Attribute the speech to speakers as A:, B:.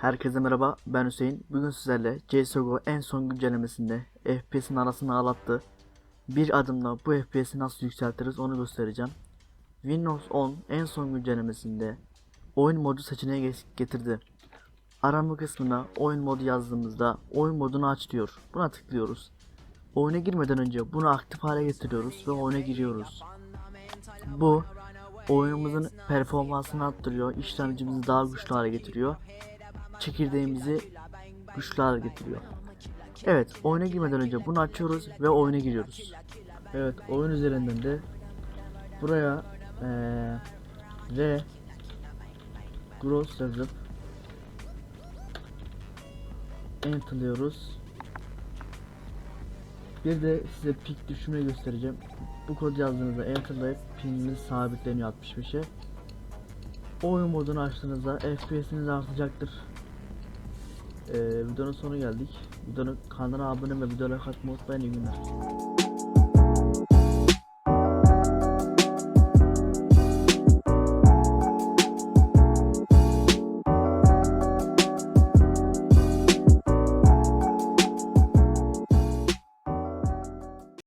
A: Herkese merhaba ben Hüseyin. Bugün sizlerle CSGO en son güncellemesinde FPS'in arasını ağlattı. Bir adımla bu FPS'i nasıl yükseltiriz onu göstereceğim. Windows 10 en son güncellemesinde oyun modu seçeneği getirdi. Arama kısmına oyun modu yazdığımızda oyun modunu aç diyor. Buna tıklıyoruz. Oyuna girmeden önce bunu aktif hale getiriyoruz ve oyuna giriyoruz. Bu oyunumuzun performansını arttırıyor, işlemcimizi daha güçlü hale getiriyor çekirdeğimizi hale getiriyor. Evet, oyuna girmeden önce bunu açıyoruz ve oyuna giriyoruz. Evet, oyun üzerinden de buraya eee ve gross yazıp enter'lıyoruz. Bir de size pik düşürmeyi göstereceğim. Bu kod yazdığınızda enter'layıp pininiz sabitleniyor 65'e. Oyun modunu açtığınızda FPS'iniz artacaktır. Videonun sonu geldik. Videonun kanala abone ve videoya like atmayı unutmayın. İyi günler.